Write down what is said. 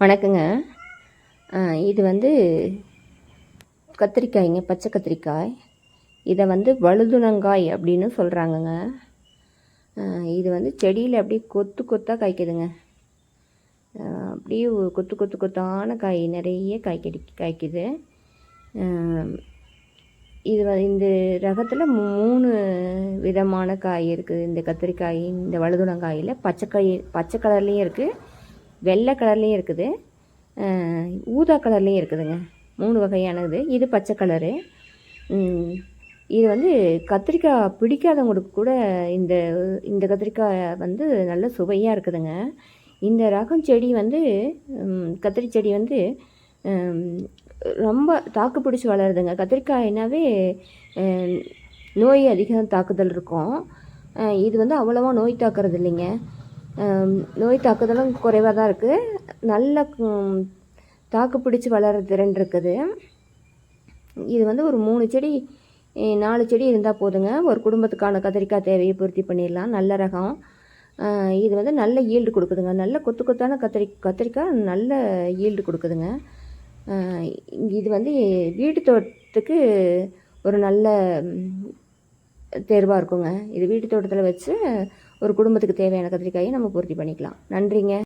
வணக்கங்க. இது வந்து கத்திரிக்காய்ங்க பச்சை கத்திரிக்காய். இதை வந்து வழுதுணங்காய் அப்படின்னு சொல்கிறாங்கங்க இது வந்து செடியில் அப்படியே கொத்து கொத்தாக காய்க்குதுங்க. அப்படியே கொத்து கொத்து கொத்தான காய் நிறைய காய்க்கடி காய்க்குது. இது வ- இந்த ரகத்தில் மூணு விதமான காய் இருக்குது. இந்த கத்திரிக்காய் இந்த வழுதுணங்காயில் பச்சைக்காய் பச்சை கலர்லேயும் இருக்குது வெள்ளை கலர்லேயும் இருக்குது. ஊதா கலர்லேயும் இருக்குதுங்க. மூணு வகையானது. இது பச்சை கலரு. இது வந்து கத்திரிக்காய் பிடிக்காதவங்களுக்கு கூட இந்த இந்த கத்திரிக்காய் வந்து நல்ல சுவையாக இருக்குதுங்க. இந்த ரகம் செடி வந்து கத்திரி செடி வந்து ரொம்ப தாக்கு பிடிச்சி வளருதுங்க. கத்திரிக்காய்னாவே நோய் அதிகம் தாக்குதல் இருக்கும். இது வந்து அவ்வளோவா நோய் தாக்குறது இல்லைங்க. நோய் தாக்குதலும் குறைவாக தான் இருக்குது நல்ல தாக்கு பிடிச்சி வளர திறன் இருக்குது. இது வந்து ஒரு மூணு செடி நாலு செடி இருந்தால் போதுங்க. ஒரு குடும்பத்துக்கான கத்திரிக்காய் தேவையை பூர்த்தி பண்ணிடலாம். நல்ல ரகம். இது வந்து நல்ல ஈல்டு கொடுக்குதுங்க. நல்ல கொத்து கொத்தான கத்திரி கத்திரிக்காய் நல்ல ஈல்டு கொடுக்குதுங்க. இது வந்து வீட்டு தோட்டத்துக்கு ஒரு நல்ல தேர்வாக இருக்குங்க. இது வீட்டு தோட்டத்தில் வச்சு ஒரு குடும்பத்துக்கு தேவையான கத்திரிக்காயை நம்ம பூர்த்தி பண்ணிக்கலாம். நன்றிங்க.